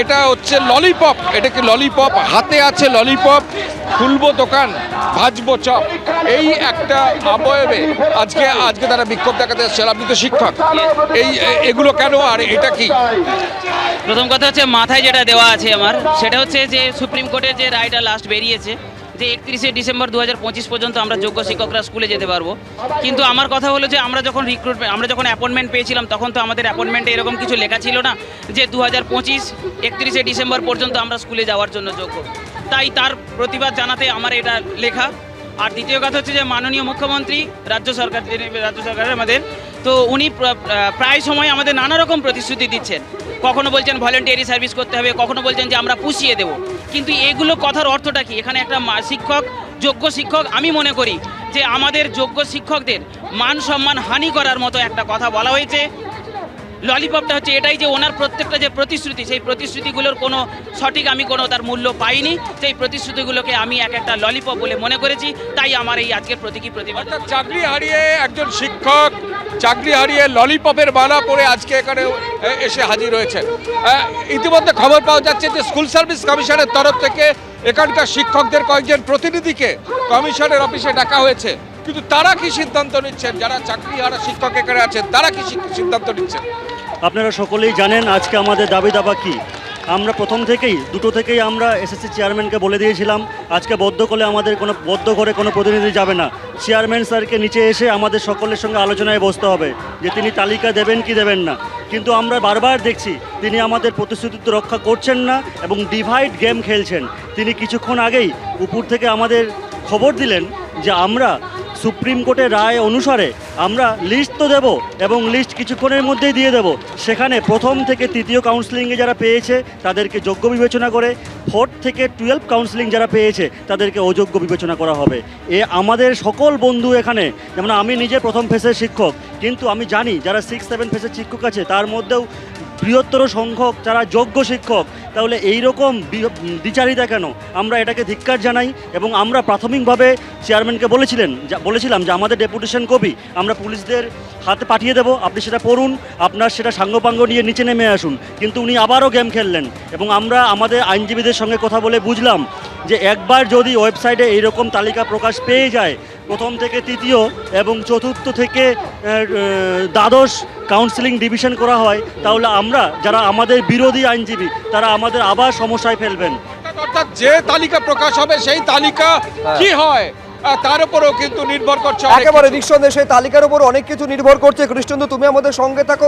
এটা হচ্ছে ললিপপ এটা কি ললিপপ হাতে আছে ললিপপ খুলবো দোকান, ভাজবো চপ। এই একটা আবয়বে আজকে আজকে তারা বিক্ষোভ দেখাতে এসেছেন আপনি তো শিক্ষক। এই, এগুলো কেন, আর এটা কি? প্রথম কথা হচ্ছে, মাথায় যেটা দেওয়া আছে আমার, সেটা হচ্ছে যে সুপ্রিম কোর্টের যে রায়টা লাস্ট বেরিয়েছে যে একত্রিশে ডিসেম্বর দু হাজার পঁচিশ পর্যন্ত আমরা যোগ্য শিক্ষকরা স্কুলে যেতে পারব। কিন্তু আমার কথা হলো যে আমরা যখন রিক্রুটমেন্ট আমরা যখন অ্যাপয়েন্টমেন্ট পেয়েছিলাম, তখন তো আমাদের অ্যাপয়েন্টমেন্টে এরকম কিছু লেখা ছিল না যে দু হাজার পঁচিশ একত্রিশে ডিসেম্বর পর্যন্ত আমরা স্কুলে যাওয়ার জন্য যোগ্য। তাই তার প্রতিবাদ জানাতে আমার এটা লেখা। আর দ্বিতীয় কথা হচ্ছে যে মাননীয় মুখ্যমন্ত্রী, রাজ্য সরকার, রাজ্য সরকারের আমাদের, তো উনি প্রায় সময় আমাদের নানা রকম প্রতিশ্রুতি দিচ্ছেন। কখনো বলছেন ভলেন্টিয়ারি সার্ভিস করতে হবে, কখনো বলছেন যে আমরা পুষিয়ে দেব। কিন্তু এগুলো কথার অর্থটা কি? এখানে একটা শিক্ষক, যোগ্য শিক্ষক, আমি মনে করি যে আমাদের যোগ্য শিক্ষকদের মান সম্মান হানি করার মতো একটা কথা বলা হয়েছে। ললিপপটা হচ্ছে এটাই যে ওনার প্রত্যেকটা যে প্রতিশ্রুতি, সেই প্রতিশ্রুতিগুলোর কোনো সঠিক আমি কোনো তার মূল্য পাইনি। সেই প্রতিশ্রুতিগুলোকে আমি এক একটা ললিপপ বলে মনে করেছি। তাই আমার এই আজকের প্রতীকী প্রতিবাদ চাকরি হারিয়ে একজন শিক্ষক চাকরি হারিয়ে ললিপপের বানা পরে আজকে এখানে এসে হাজির হয়েছেন। আহ, ইতিমধ্যে খবর পাওয়া যাচ্ছে যে স্কুল সার্ভিস কমিশনের তরফ থেকে এখানকার শিক্ষকদের কয়েকজন প্রতিনিধিকে কমিশনের অফিসে ডাকা হয়েছে। কিন্তু তারা কি সিদ্ধান্ত নিচ্ছেন? যারা চাকরি হারা শিক্ষক এখানে আছেন তারা কি সিদ্ধান্ত নিচ্ছেন? আপনারা সকলেই জানেন আজকে আমাদের দাবি দাবা কি? আমরা প্রথম থেকেই, দুটো থেকেই আমরা এসএসসি চেয়ারম্যানকে বলে দিয়েছিলাম, আজকে বদ্ধ করে আমাদের কোনো, বদ্ধ করে কোনো প্রতিনিধি যাবে না। চেয়ারম্যান স্যারকে নিচে এসে আমাদের সকলের সঙ্গে আলোচনায় বসতে হবে, যে তিনি তালিকা দেবেন কি দেবেন না। কিন্তু আমরা বারবার দেখছি, তিনি আমাদের প্রতিশ্রুতি রক্ষা করছেন না এবং ডিভাইড গেম খেলছেন। তিনি কিছুক্ষণ আগেই উপর থেকে আমাদের খবর দিলেন যে আমরা সুপ্রিম কোর্টের রায় অনুসারে আমরা লিস্ট তো দেব এবং লিস্ট কিছুক্ষণের মধ্যেই দিয়ে দেব। সেখানে প্রথম থেকে তৃতীয় কাউন্সিলিংয়ে যারা পেয়েছে, তাদেরকে যোগ্য বিবেচনা করে ফোর্থ থেকে টুয়েলভ কাউন্সিলিং যারা পেয়েছে, তাদেরকে অযোগ্য বিবেচনা করা হবে। এ আমাদের সকল বন্ধু এখানে, যেমন আমি নিজে প্রথম ফেসের শিক্ষক, কিন্তু আমি জানি যারা সিক্স সেভেন ফেসের শিক্ষক আছে, তার মধ্যেও বৃহত্তর সংখ্যক যারা যোগ্য শিক্ষক, তাহলে এই রকম বি- দ্বিচারিতা কেন? আমরা এটাকে ধিক্কার জানাই এবং আমরা প্রাথমিকভাবে চেয়ারম্যানকে বলেছিলেন বলেছিলাম যে আমাদের ডেপুটেশন কপি আমরা পুলিশদের হাতে পাঠিয়ে দেবো, আপনি সেটা পড়ুন, আপনার সেটা সাঙ্গপাঙ্গ নিয়ে নিচে নেমে আসুন। কিন্তু উনি আবারও গেম খেললেন এবং আমরা আমাদের আইনজীবীদের সঙ্গে কথা বলে বুঝলাম যে একবার যদি ওয়েবসাইটে এইরকম তালিকা প্রকাশ পেয়ে যায় প্রথম থেকে তৃতীয় এবং চতুর্থ থেকে দ্বাদশ কাউন্সিলিং ডিভিশন করা হয় তাহলে আমরা যারা আমাদের বিরোধী আইনজীবী তারা আমাদের আবার সমস্যায় ফেলবেন। অর্থাৎ- যে তালিকা প্রকাশ হবে সেই তালিকা কি হয়? তার উপরেও কিন্তু নির্ভর করছে একেবারে। নিঃসন্দেহে সেই তালিকার উপর অনেক কিছু নির্ভর করছে। কৃষ্ণন্দু তুমি আমাদের সঙ্গে থাকো।